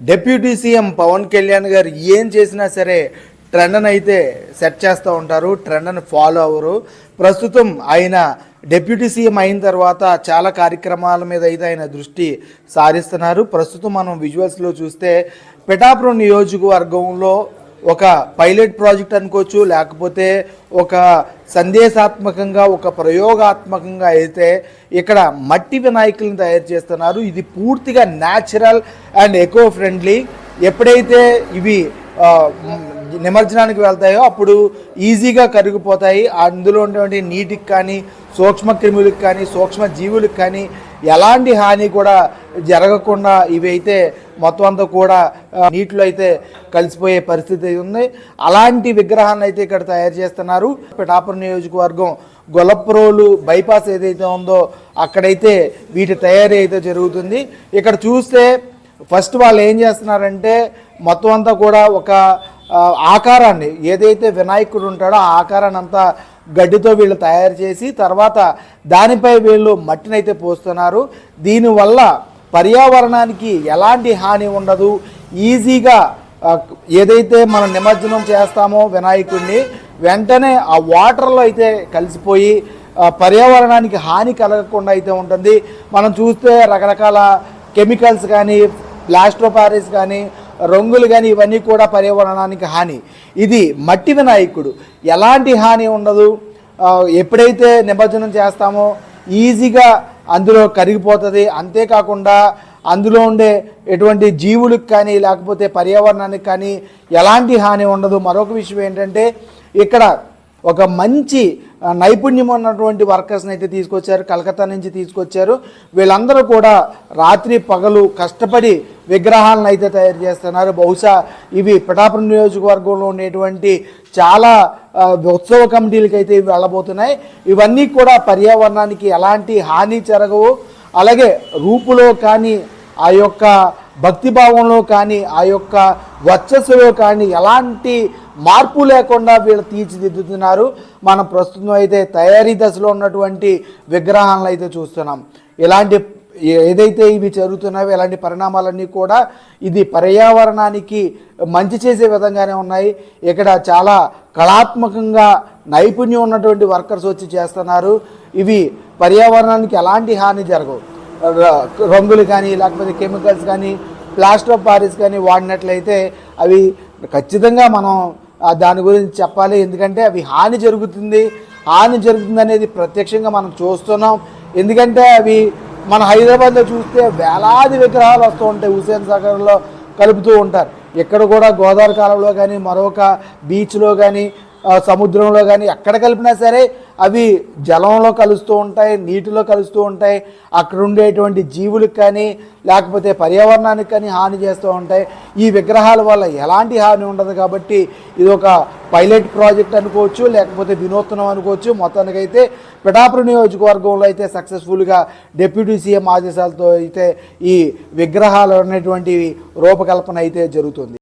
Deputy CM Pawan Kalyan గారు ఏం చేసినా సరే ట్రెండ్ని అయితే సెట్ చేస్తూ ఉంటారు ట్రెండ్ని ఫాలో అవ్వరు. ప్రస్తుతం ఆయన డిప్యూటీ సీఎం అయిన తర్వాత చాలా కార్యక్రమాల మీద అయితే ఆయన దృష్టి సారిస్తున్నారు. ప్రస్తుతం మనం విజువల్స్లో చూస్తే పిఠాపురం నియోజకవర్గంలో ఒక పైలట్ ప్రాజెక్ట్ అనుకోవచ్చు లేకపోతే ఒక సందేశాత్మకంగా ఒక ప్రయోగాత్మకంగా అయితే ఇక్కడ మట్టి వినాయకులను తయారు చేస్తున్నారు. ఇది పూర్తిగా న్యాచురల్ అండ్ ఎకో ఫ్రెండ్లీ ఎప్పుడైతే ఇవి నిమజ్జనానికి వెళ్తాయో అప్పుడు ఈజీగా కరిగిపోతాయి. అందులో ఉన్నటువంటి నీటికి కానీ సూక్ష్మ క్రిములకు కానీ సూక్ష్మ జీవులకు కానీ ఎలాంటి హాని కూడా జరగకుండా ఇవి అయితే మొత్తం అంతా కూడా నీటిలో అయితే కలిసిపోయే పరిస్థితి ఉంది. అలాంటి విగ్రహాన్ని అయితే ఇక్కడ తయారు చేస్తున్నారు. పిఠాపురం నియోజకవర్గం గొలప్రోలు బైపాస్ ఏదైతే ఉందో అక్కడైతే వీటి తయారీ అయితే జరుగుతుంది. ఇక్కడ చూస్తే ఫస్ట్ వాళ్ళు ఏం చేస్తున్నారంటే మొత్తం అంతా కూడా ఒక ఆకారాన్ని ఏదైతే వినాయకుడు ఉంటాడో ఆ ఆకారాన్ని అంతా గడ్డితో వీళ్ళు తయారు చేసి తర్వాత దానిపై వీళ్ళు మట్టిని అయితే పోస్తున్నారు. దీనివల్ల పర్యావరణానికి ఎలాంటి హాని ఉండదు. ఈజీగా ఏదైతే మనం నిమజ్జనం చేస్తామో వినాయకుడిని వెంటనే ఆ వాటర్లో అయితే కలిసిపోయి పర్యావరణానికి హాని కలగకుండా అయితే ఉంటుంది. మనం చూస్తే రకరకాల కెమికల్స్ కానీ ప్లాస్టోపారిస్ కానీ రంగులు కానీ ఇవన్నీ కూడా పర్యావరణానికి హాని. ఇది మట్టి వినాయకుడు. ఎలాంటి హాని ఉండదు. ఎప్పుడైతే నిమజ్జనం చేస్తామో ఈజీగా అందులో కరిగిపోతుంది. అంతేకాకుండా అందులో ఉండే ఎటువంటి జీవులకు కానీ లేకపోతే పర్యావరణానికి కానీ ఎలాంటి హాని ఉండదు. మరొక విషయం ఏంటంటే ఇక్కడ ఒక మంచి నైపుణ్యం ఉన్నటువంటి వర్కర్స్ని అయితే తీసుకొచ్చారు. కలకత్తా నుంచి తీసుకొచ్చారు. వీళ్ళందరూ కూడా రాత్రి పగలు కష్టపడి విగ్రహాలను అయితే తయారు చేస్తున్నారు. బహుశా ఇవి పిఠాపురం నియోజకవర్గంలో ఉండేటువంటి చాలా ఉత్సవ కమిటీలకి అయితే ఇవి వెళ్ళబోతున్నాయి. ఇవన్నీ కూడా పర్యావరణానికి ఎలాంటి హాని జరగవు. అలాగే రూపులో కానీ ఆ యొక్క భక్తిభావంలో కానీ ఆ యొక్క వర్చస్సులో కానీ ఎలాంటి మార్పు లేకుండా వీళ్ళు తీర్చిదిద్దుతున్నారు. మనం ప్రస్తుతం అయితే తయారీ దశలో ఉన్నటువంటి విగ్రహాలను అయితే చూస్తున్నాం. ఇలాంటి ఏదైతే ఇవి జరుగుతున్నాయో ఇలాంటి పరిణామాలన్నీ కూడా ఇది పర్యావరణానికి మంచి చేసే విధంగానే ఉన్నాయి. ఇక్కడ చాలా కళాత్మకంగా నైపుణ్యం ఉన్నటువంటి వర్కర్స్ వచ్చి చేస్తున్నారు. ఇవి పర్యావరణానికి ఎలాంటి హాని జరగవు. రంగులు కానీ లేకపోతే కెమికల్స్ కానీ ప్లాస్టర్ ఆఫ్ పారిస్ కానీ వాడినట్లయితే అవి ఖచ్చితంగా మనం దాని గురించి చెప్పాలి. ఎందుకంటే అవి హాని జరుగుతుంది. హాని జరుగుతుంది అనేది ప్రత్యక్షంగా మనం చూస్తున్నాం. ఎందుకంటే అవి మన హైదరాబాద్లో చూస్తే వేలాది విగ్రహాలు వస్తూ ఉంటాయి హుసేన్ సాగర్లో కలుపుతూ ఉంటారు. ఇక్కడ కూడా గోదావరి కాలంలో కానీ మరొక బీచ్లో కానీ సముద్రంలో కానీ ఎక్కడ కలిపినా సరే అవి జలంలో కలుస్తూ ఉంటాయి నీటిలో కలుస్తూ ఉంటాయి. అక్కడ ఉండేటువంటి జీవులకు కానీ లేకపోతే పర్యావరణానికి కానీ హాని చేస్తూ ఉంటాయి. ఈ విగ్రహాల వల్ల ఎలాంటి హాని ఉండదు కాబట్టి ఇది ఒక పైలట్ ప్రాజెక్ట్ అనుకోవచ్చు లేకపోతే వినూత్నం అనుకోవచ్చు. మొత్తానికైతే పిఠాపురం నియోజకవర్గంలో అయితే సక్సెస్ఫుల్గా డిప్యూటీ సీఎం ఆదేశాలతో అయితే ఈ విగ్రహాలు అనేటువంటి రూపకల్పన అయితే జరుగుతుంది.